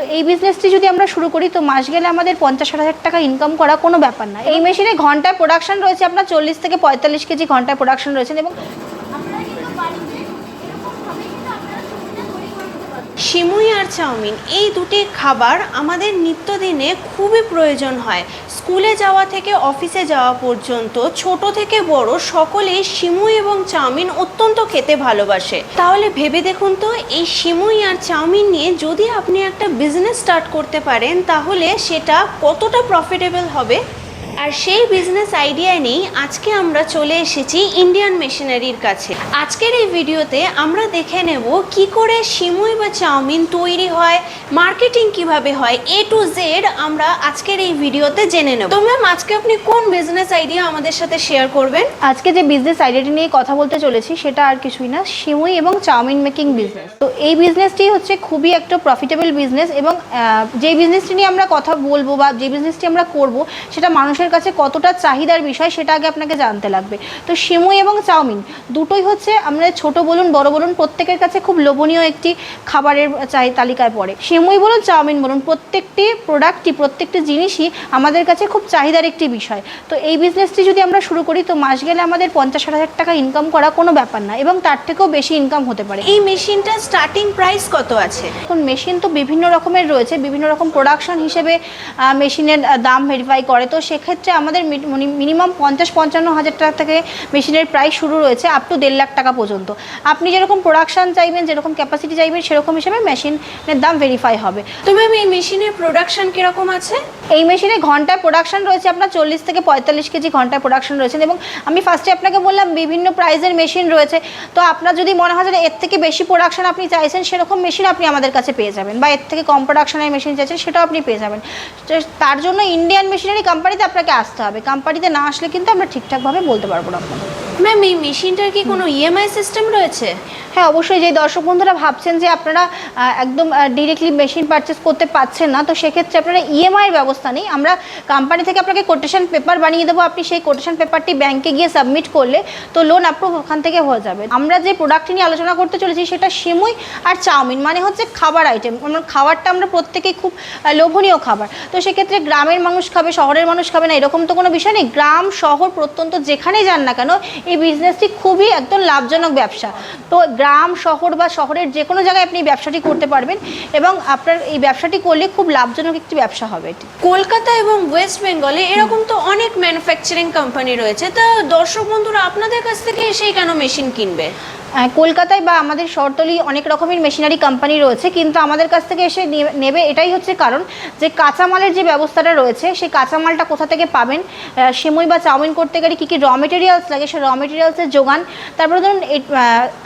তো এই বিজনেসটি যদি আমরা শুরু করি, তো মাস গেলে আমাদের পঞ্চাশ হাজার টাকা ইনকাম করা কোনো ব্যাপার না। এই মেশিনে ঘন্টায় প্রোডাকশন রয়েছে আপনার চল্লিশ থেকে পঁয়তাল্লিশ কেজি ঘন্টায় প্রোডাকশন রয়েছে এবং সিমুই আর চাউমিন, এই দুটি খাবার আমাদের নিত্যদিনে খুবই প্রয়োজন হয়। স্কুলে যাওয়া থেকে অফিসে যাওয়া পর্যন্ত ছোট থেকে বড় সকলেই সিমুই এবং চাউমিন অত্যন্ত খেতে ভালোবাসে। তাহলে ভেবে দেখুন তো, এই সিমুই আর চাউমিন নিয়ে যদি আপনি একটা বিজনেস স্টার্ট করতে পারেন, তাহলে সেটা কতটা প্রফিটেবল হবে? আর সেই বিজনেস আইডিয়া নিয়েই আজকে আমরা চলে এসেছি ইন্ডিয়ান মেশিনারির কাছে। আজকের এই ভিডিওতে আমরা দেখে নেব কি করে সিমুই বা চাউমিন তৈরি হয় মার্কেটিং কীভাবে হয় এ টু জেড আমরা আজকের এই ভিডিওতে জেনে নেব। তো ম্যাম আজকে আপনি কোন বিজনেস আইডিয়া আমাদের সাথে শেয়ার করবেন? আজকে যে বিজনেস আইডিয়াটি নিয়ে কথা বলতে চলেছি, সেটা আর কিছুই না, সিমুই এবং চাউমিন মেকিং বিজনেস তো এই বিজনেসটি হচ্ছে খুবই একটা প্রফিটেবল বিজনেস এবং যে বিজনেসটি নিয়ে আমরা কথা বলব বা যে বিজনেসটি আমরা করব, সেটা মানুষের কাছে কতটা চাহিদার বিষয় সেটা আগে আপনাকে জানতে লাগবে। তো সিমুই এবং চাউমিন দুটোই হচ্ছে আমরা ছোট বলুন বড় বলুন প্রত্যেকের কাছে খুব লোভনীয় একটি খাবারের চাই তালিকায় পড়ে। সিমুই বলুন চাউমিন বলুন প্রত্যেকটি প্রোডাক্টটি প্রত্যেকটি জিনিসই আমাদের কাছে খুব চাহিদার একটি বিষয়। তো এই বিজনেসটি যদি আমরা শুরু করি তো মাস গেলে আমাদের পঞ্চাশ ষাট হাজার টাকা ইনকাম করা কোনো ব্যাপার না এবং তার থেকেও বেশি ইনকাম হতে পারে। এই মেশিনটার স্টার্টিং প্রাইস কত আছে? এখন মেশিন তো বিভিন্ন রকমের রয়েছে বিভিন্ন রকম প্রোডাকশন হিসেবে মেশিনের দাম ভেরিফাই করে। তো সেক্ষেত্রে আমাদের মিনিমাম পঞ্চাশ পঞ্চান্ন হাজার টাকা থেকে মেশিনের প্রাইস শুরু রয়েছে আপ টু দেড় লাখ টাকা পর্যন্ত। আপনি যেরকম প্রোডাকশান চাইবেন যেরকম ক্যাপাসিটি চাইবেন সেরকম হিসেবে মেশিনের দাম ভেরিফাই হবে। তো ম্যাম এই মেশিনের প্রোডাকশান কীরকম আছে? এই মেশিনে ঘন্টায় প্রোডাকশান রয়েছে আপনার চল্লিশ থেকে পঁয়তাল্লিশ কেজি ঘন্টায় প্রোডাকশন রয়েছে। এবং আমি ফার্স্টে আপনাকে বললাম বিভিন্ন প্রাইজের মেশিন রয়েছে। তো আপনার যদি মনে হয় যে এর থেকে বেশি প্রোডাকশান আপনি চাইছেন সেরকম মেশিন আপনি আমাদের কাছে পেয়ে যাবেন। বা এর থেকে কম প্রোডাকশানের মেশিন চাইছেন সেটাও আপনি পেয়ে যাবেন। তার জন্য ইন্ডিয়ান মেশিনারি কোম্পানিতে আপনাকে আসতে হবে। কোম্পানিতে না আসলে কিন্তু আমরা ঠিকঠাকভাবে বলতে পারব না। আপনাকে ম্যাম এই মেশিনটার কি কোনো ইএমআই সিস্টেম রয়েছে? হ্যাঁ অবশ্যই যে দর্শক বন্ধুরা ভাবছেন যে আপনারা একদম ডিরেক্টলি মেশিন পারচেস করতে পারছেন না, তো সেক্ষেত্রে আপনারা ইএমআই এর ব্যবস্থা নেই। আমরা কোম্পানি থেকে আপনাকে কোটেশন পেপার বানিয়ে দেবো। আপনি সেই কোটেশন পেপারটি ব্যাংকে গিয়ে সাবমিট করলে তো লোন অ্যাপ্রুভ ওখান থেকে হয়ে যাবে। আমরা যে প্রোডাক্ট নিয়ে আলোচনা করতে চলেছি সেটা সিমুই আর চাউমিন মানে হচ্ছে খাবার আইটেম খাবারটা আমরা প্রত্যেকেই খুব লোভনীয় খাবার। তো সেক্ষেত্রে গ্রামের মানুষ খাবে, শহরের মানুষ খাবে না, এরকম তো কোনো বিষয় নেই। গ্রাম, শহর প্রত্যন্ত যেখানেই যান না কেন এই বিজনেসটি খুবই একদম লাভজনক ব্যবসা। তো গ্রাম, শহর বা শহরের যে কোনো জায়গায় আপনি ব্যবসাটি করতে পারবেন এবং আপনার এই ব্যবসাটি করলে খুব লাভজনক একটি ব্যবসা হবে এটি। কলকাতা এবং ওয়েস্ট বেঙ্গলে এরকম তো অনেক ম্যানুফ্যাকচারিং কোম্পানি রয়েছে। তা দর্শক বন্ধুরা, আপনাদের কাছ থেকে এসেই কেন মেশিন কিনবে? কলকাতায় বা আমাদের শহরতলি অনেক রকমের মেশিনারি কোম্পানি রয়েছে, কিন্তু আমাদের কাছ থেকে এসে নেবে এটাই হচ্ছে কারণ যে কাঁচামালের যে ব্যবস্থাটা রয়েছে, সেই কাঁচামালটা কোথা থেকে পাবেন? সিমুই বা চাউমিন করতে গেলে কী কী র মেটেরিয়ালস লাগে? সেই র মেটেরিয়ালসের যোগান। তারপরে ধরুন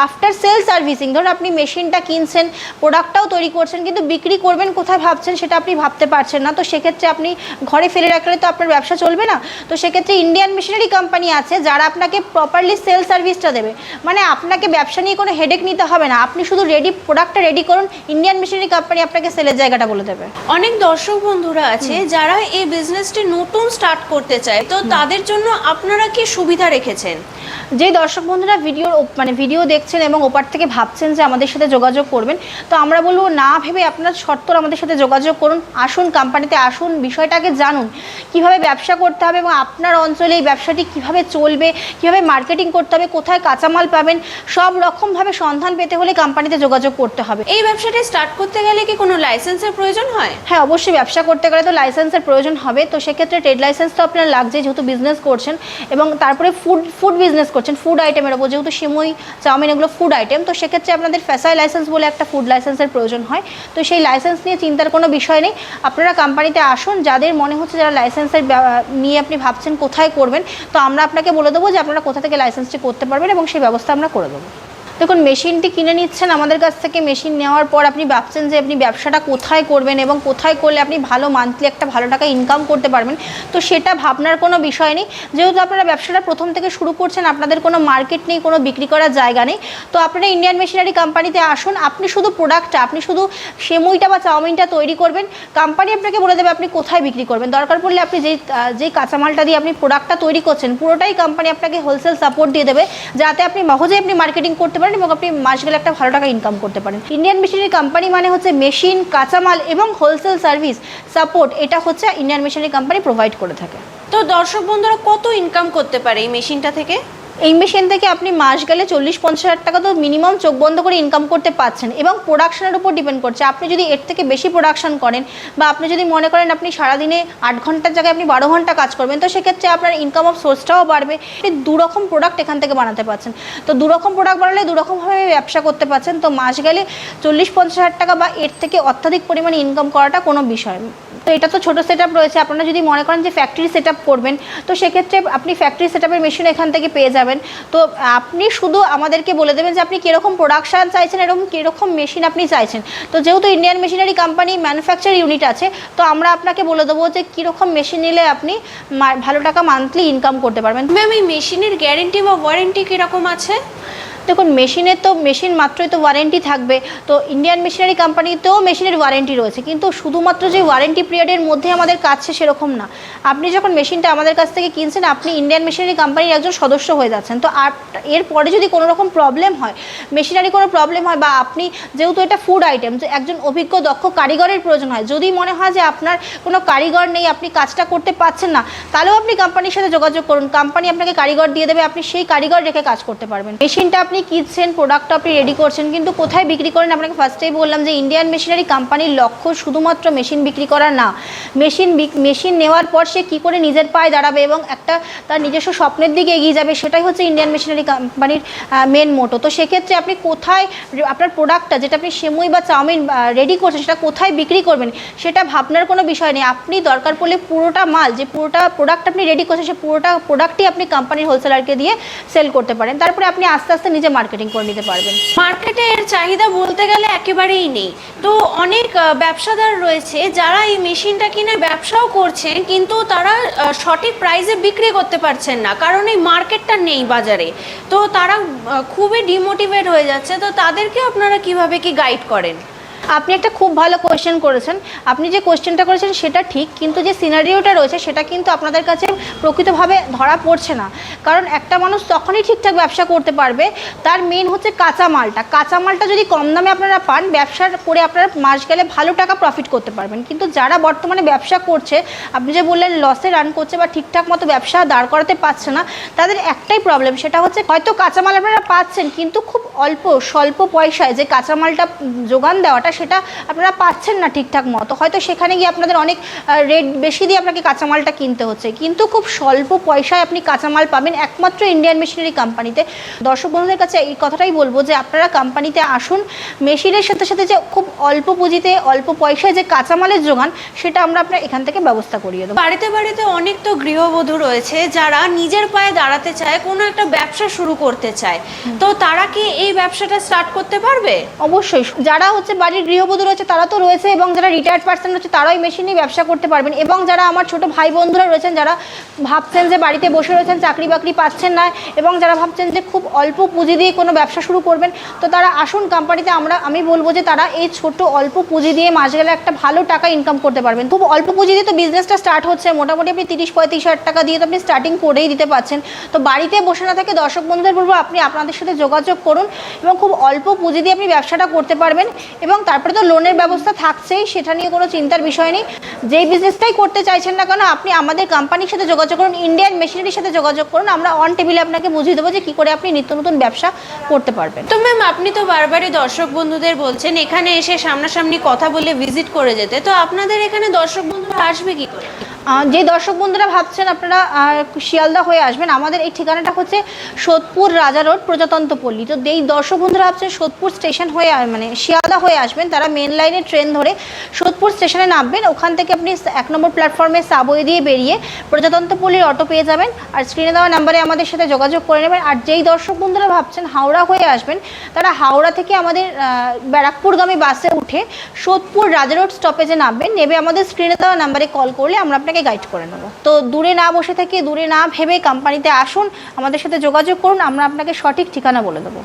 আফটার সেল সার্ভিসিং ধরুন আপনি মেশিনটা কিনছেন প্রোডাক্টটাও তৈরি করছেন, কিন্তু বিক্রি করবেন কোথায় ভাবছেন সেটা আপনি ভাবতে পারছেন না। তো সেক্ষেত্রে আপনি ঘরে ফেলে রাখলে তো আপনার ব্যবসা চলবে না। তো সেক্ষেত্রে ইন্ডিয়ান মেশিনারি কোম্পানি আছে, যারা আপনাকে প্রপারলি সেল সার্ভিসটা দেবে। মানে আপনাকে ব্যবসা নিয়ে কোনো হেডেক নিতে হবে না। আপনি শুধু রেডি প্রোডাক্টটা রেডি করুন ইন্ডিয়ান মেশিনারি কোম্পানি আপনাকে সেলের জায়গাটা বলে দেবে। অনেক দর্শক বন্ধুরা আছে যারা এই বিজনেসটি নতুন স্টার্ট করতে চায় তো তাদের জন্য আপনারা কি সুবিধা রেখেছেন? যে দর্শক বন্ধুরা ভিডিও মানে ভিডিও দেখছেন এবং ওপার থেকে ভাবছেন যে আমাদের সাথে যোগাযোগ করবেন তো আমরা বলব না ভেবে আপনার শর্তর আমাদের সাথে যোগাযোগ করুন আসুন কোম্পানিতে আসুন বিষয়টাকে জানুন। কীভাবে ব্যবসা করতে হবে এবং আপনার অঞ্চলে এই ব্যবসাটি কীভাবে চলবে কীভাবে মার্কেটিং করতে হবে কোথায় কাঁচামাল পাবেন সব রকমভাবে সন্ধান পেতে হলে কোম্পানিতে যোগাযোগ করতে হবে। এই ব্যবসাটি স্টার্ট করতে গেলে কি কোনো লাইসেন্সের প্রয়োজন হয়? হ্যাঁ অবশ্যই ব্যবসা করতে গেলে তো লাইসেন্সের প্রয়োজন হবে। তো সেক্ষেত্রে ট্রেড লাইসেন্স তো আপনার লাগছে যেহেতু বিজনেস করছেন এবং তারপরে ফুড ফুড বিজনেস করছেন ফুড আইটেমের ওপর। যেহেতু সিমুই চাউমিন এগুলো ফুড আইটেম তো সেক্ষেত্রে আপনাদের ফ্যাসাই লাইসেন্স বলে একটা ফুড লাইসেন্সের প্রয়োজন হয়। তো সেই লাইসেন্স নিয়ে চিন্তার কোনো বিষয় নেই। আপনারা কোম্পানিতে আসুন যাদের মনে হচ্ছে যারা লাইসেন্সের নিয়ে আপনি ভাবছেন কোথায় করবেন তো আমরা আপনাকে বলে দেবো যে আপনারা কোথা থেকে লাইসেন্সটি করতে পারবেন এবং সেই ব্যবস্থা আমরা করে দেবো। দেখুন মেশিনটি কিনে নিচ্ছেন আমাদের কাছ থেকে মেশিন নেওয়ার পর আপনি ভাবছেন যে আপনি ব্যবসাটা কোথায় করবেন এবং কোথায় করলে আপনি ভালো মান্থলি একটা ভালো টাকা ইনকাম করতে পারবেন। তো সেটা ভাবনার কোনো বিষয় নেই। যেহেতু আপনারা ব্যবসাটা প্রথম থেকে শুরু করছেন আপনাদের কোনো মার্কেট নেই কোনো বিক্রি করার জায়গা নেই। তো আপনারা ইন্ডিয়ান মেশিনারি কোম্পানিতে আসুন। আপনি শুধু প্রোডাক্টটা আপনি শুধু সেমুইটা বা চাউমিনটা তৈরি করবেন। কোম্পানি আপনাকে বলে দেবে আপনি কোথায় বিক্রি করবেন। দরকার পড়লে আপনি আহ, যেই কাঁচামালটা দিয়ে আপনি প্রোডাক্টটা তৈরি করছেন পুরোটাই কোম্পানি আপনাকে হোলসেল সাপোর্ট দিয়ে দেবে। যাতে আপনি সহজেই আপনি মার্কেটিং করতে পারেন এবং আপনি মাস গেলে একটা ভালো টাকা ইনকাম করতে পারেন। ইন্ডিয়ান মেশিনারি কোম্পানি মানে হচ্ছে মেশিন কাঁচামাল এবং হোলসেল সার্ভিস সাপোর্ট এটা হচ্ছে ইন্ডিয়ান মেশিনারি কোম্পানি প্রোভাইড করে থাকে। তো দর্শক বন্ধুরা কত ইনকাম করতে পারে এই মেশিনটা থেকে? এই মেশিন থেকে আপনি মাস গেলে চল্লিশ, পঞ্চাশ হাজার টাকা তো মিনিমাম চোখ বন্ধ করে ইনকাম করতে পাচ্ছেন। এবং প্রোডাকশনের উপর ডিপেন্ড করছে। আপনি যদি এর থেকে বেশি প্রোডাকশন করেন বা আপনি যদি মনে করেন আপনি সারাদিনে আট ঘণ্টার জায়গায় আপনি বারো ঘণ্টা কাজ করবেন, তো সেক্ষেত্রে আপনার ইনকাম অফ সোর্সটাও বাড়বে। দুরকম প্রোডাক্ট এখান থেকে বানাতে পারছেন তো দুরকম প্রোডাক্ট বানালে দুরকমভাবে ব্যবসা করতে পারছেন তো মাস গেলে চল্লিশ, পঞ্চাশ হাজার টাকা বা এর থেকে অত্যাধিক পরিমাণে ইনকাম করাটা কোনো বিষয়। তো এটা তো ছোটো সেট রয়েছে। আপনারা যদি মনে করেন যে ফ্যাক্টরি সেট করবেন, তো সেক্ষেত্রে আপনি ফ্যাক্টরি সেট মেশিন এখান থেকে পেয়ে যাবেন। তো আপনি শুধু আমাদেরকে বলে দেবেন যে আপনি কীরকম প্রোডাকশান চাইছেন এরকম কীরকম মেশিন আপনি চাইছেন। তো যেহেতু Indian machinery company manufacture unit আছে, তো আমরা আপনাকে বলে দেবো যে কীরকম মেশিন নিলে আপনি ভালো টাকা মান্থলি ইনকাম করতে পারবেন। ম্যাম এই মেশিনের গ্যারেন্টি বা ওয়ারেন্টি কীরকম আছে? দেখুন মেশিনের তো মেশিন মাত্রই তো ওয়ারেন্টি থাকবে। তো ইন্ডিয়ান মেশিনারি কোম্পানিতেও মেশিনের ওয়ারেন্টি রয়েছে। কিন্তু শুধুমাত্র যে ওয়ারেন্টি পিরিয়ডের মধ্যে আমাদের কাছে সেরকম না। আপনি যখন মেশিনটা আমাদের কাছ থেকে কিনছেন, আপনি ইন্ডিয়ান মেশিনারি কোম্পানির একজন সদস্য হয়ে যাচ্ছেন। তো আর এরপরে যদি কোনো রকম প্রবলেম হয় মেশিনারি কোনো প্রবলেম হয় বা আপনি যেহেতু এটা ফুড আইটেম যে একজন অভিজ্ঞ, দক্ষ কারিগরের প্রয়োজন হয়, যদি মনে হয় যে আপনার কোনো কারিগর নেই, আপনি কাজটা করতে পারছেন না, তাহলেও আপনি কোম্পানির সাথে যোগাযোগ করুন। কোম্পানি আপনাকে কারিগর দিয়ে দেবে, আপনি সেই কারিগর রেখে কাজ করতে পারবেন। মেশিনটা কিনছেন প্রোডাক্টটা আপনি রেডি করছেন, কিন্তু কোথায় বিক্রি করেন? আপনাকে ফার্স্টেই বললাম যে ইন্ডিয়ান মেশিনারি কোম্পানির লক্ষ্য শুধুমাত্র মেশিন বিক্রি করা না। মেশিন মেশিন নেওয়ার পর সে কী করে নিজের পায়ে দাঁড়াবে এবং একটা তার নিজস্ব স্বপ্নের দিকে এগিয়ে যাবে, সেটাই হচ্ছে ইন্ডিয়ান মেশিনারি কোম্পানির মেন মোটো তো সেক্ষেত্রে আপনি কোথায়, আপনার প্রোডাক্টটা যেটা আপনি সেমুই বা চাউমিন রেডি করছেন, সেটা কোথায় বিক্রি করবেন, সেটা ভাবনার কোনো বিষয় নেই। আপনি দরকার পড়লে পুরোটা মাল, যে পুরোটা প্রোডাক্ট আপনি রেডি করছেন, সে পুরোটা প্রোডাক্টই আপনি কোম্পানির হোলসেলারকে দিয়ে সেল করতে পারেন। তারপরে আপনি আস্তে আস্তে নিজে মার্কেটিং করে নিতে পারবেন। মার্কেটে এর চাহিদা বলতে গেলে একেবারেই নেই। তো অনেক ব্যবসাদার রয়েছে যারা এই মেশিনটা কিনে ব্যবসাও করছেন, কিন্তু তারা সঠিক প্রাইসে বিক্রি করতে পারছেন না। কারণ এই মার্কেটটা নেই বাজারে। তো তারা খুবই ডিমোটিভেট হয়ে যাচ্ছে। তো তাদেরকে আপনারা কীভাবে কি গাইড করেন? আপনি একটা খুব ভালো কোয়েশ্চেন করেছেন। আপনি যে কোয়েশ্চেনটা করেছেন সেটা ঠিক, কিন্তু যে সিনারিওটা রয়েছে সেটা কিন্তু আপনাদের কাছে প্রকৃতভাবে ধরা পড়ছে না। কারণ একটা মানুষ তখনই ঠিকঠাক ব্যবসা করতে পারবে, তার মেন হচ্ছে কাঁচামালটা কাঁচামালটা যদি কম দামে আপনারা পান, ব্যবসার করে আপনারা মাস গেলে ভালো টাকা প্রফিট করতে পারবেন। কিন্তু যারা বর্তমানে ব্যবসা করছে, আপনি যে বললেন লসে রান করছে বা ঠিকঠাক মতো ব্যবসা দাঁড় করাতে পারছে না, তাদের একটাই প্রবলেম সেটা হচ্ছে হয়তো কাঁচামাল আপনারা পাচ্ছেন, কিন্তু খুব অল্প, স্বল্প পয়সায় যে কাঁচামালটা যোগান দেওয়াটা সেটা আপনারা পাচ্ছেন না ঠিকঠাক মতো। হয়তো সেখানে গিয়ে আপনাদের অনেক রেট বেশি দিয়ে আপনাকে কাঁচামালটা কিনতে হচ্ছে। কিন্তু খুব স্বল্প পয়সায় আপনি কাঁচামাল পাবেন একমাত্র ইন্ডিয়ান মেশিনারি কোম্পানিতে দর্শক বন্ধুদের কাছে এই কথাটাই বলব যে আপনারা কোম্পানিতে আসুন। মেশিনের সাথে সাথে যে খুব অল্প পুঁজিতে অল্প পয়সায় যে কাঁচামালের যোগান সেটা আমরা আপনার এখান থেকে ব্যবস্থা করিয়ে দেবো। বাড়িতে বাড়িতে অনেক তো গৃহবধূ রয়েছে যারা নিজের পায়ে দাঁড়াতে চায় কোনো একটা ব্যবসা শুরু করতে চায়। তো তারা কি এই ব্যবসাটা স্টার্ট করতে পারবে? অবশ্যই। যারা হচ্ছে বাড়ির গৃহবধূ রয়েছে, তারা তো রয়েছে এবং যারা রিটায়ার্ড পার্সন রয়েছে, তারাই মেশিন নিয়ে ব্যবসা করতে পারবেন এবং যারা আমার ছোট ভাই বন্ধুরা রয়েছেন, যারা ভাবছেন যে বাড়িতে বসে রয়েছেন, চাকরি বাকরি পাচ্ছেন না এবং যারা ভাবছেন যে খুব অল্প পুঁজি দিয়ে কোনো ব্যবসা শুরু করবেন, তো তারা আসুন কোম্পানিতে আমরা, আমি বলব যে তারা এই ছোট অল্প পুঁজি দিয়ে মাস গেলে একটা ভালো টাকা ইনকাম করতে পারবেন। খুব অল্প পুঁজি দিয়ে তো বিজনেসটা স্টার্ট হচ্ছে, মোটামুটি আপনি তিরিশ, পঁয়ত্রিশ হাজার টাকা দিয়ে তো আপনি স্টার্টিং করেই দিতে পারছেন। তো বাড়িতে বসে না থেকে দর্শক বন্ধুদের বলব, আপনি আপনাদের সাথে যোগাযোগ করুন এবং খুব অল্প পুঁজি দিয়ে আপনি ব্যবসাটা করতে পারবেন এবং তারপরে তো লোনের ব্যবস্থা থাকছেই, সেটা নিয়ে কোনো চিন্তার বিষয় নেই। যেই বিজনেসটাই করতে চাইছেন না কেন, আপনি আমাদের কোম্পানির সাথে যোগাযোগ করুন ইন্ডিয়ান মেশিনারির সাথে যোগাযোগ করুন, আমরা অন টেবিলে আপনাকে বুঝিয়ে দেবো যে কী করে আপনি নিত্য নতুন ব্যবসা করতে পারবেন। তো ম্যাম আপনি তো বারবারই দর্শক বন্ধুদের বলছেন, এখানে এসে সামনাসামনি কথা বলে ভিজিট করে যেতে। তো আপনাদের এখানে দর্শক বন্ধুরা আসবে কি করে? যে দর্শক বন্ধুরা ভাবছেন আপনারা শিয়ালদা হয়ে আসবেন, আমাদের এই ঠিকানাটা হচ্ছে সোদপুর রাজা রোড প্রজাতন্ত্র পল্লী তো এই দর্শক বন্ধুরা ভাবছেন সোদপুর স্টেশন হয়ে মানে শিয়ালদা হয়ে আসবেন, তারা মেন লাইনে ট্রেন ধরে সোদপুর স্টেশনে নামবেন। ওখান থেকে আপনি এক নম্বর প্ল্যাটফর্মে সাবওয়ে দিয়ে বেরিয়ে প্রজাতন্ত্র পল্লীর অটো পেয়ে যাবেন আর স্ক্রিনে দেওয়া নাম্বারে আমাদের সাথে যোগাযোগ করে নেবেন। আর যেই দর্শক বন্ধুরা ভাবছেন হাওড়া হয়ে আসবেন, তারা হাওড়া থেকে আমাদের ব্যারাকপুরগামী বাসে উঠে সোদপুর রাজা রোড স্টপেজে নামবেন। নেবে আমাদের স্ক্রিনে দেওয়া নাম্বারে কল করলে আমরা আপনাকে গাইড করে নেব। তো দূরে না বসে থেকে, দূরে না ভেবে কোম্পানিতে আসুন, আমাদের সাথে যোগাযোগ করুন, আমরা আপনাকে সঠিক ঠিকানা বলে দেবো।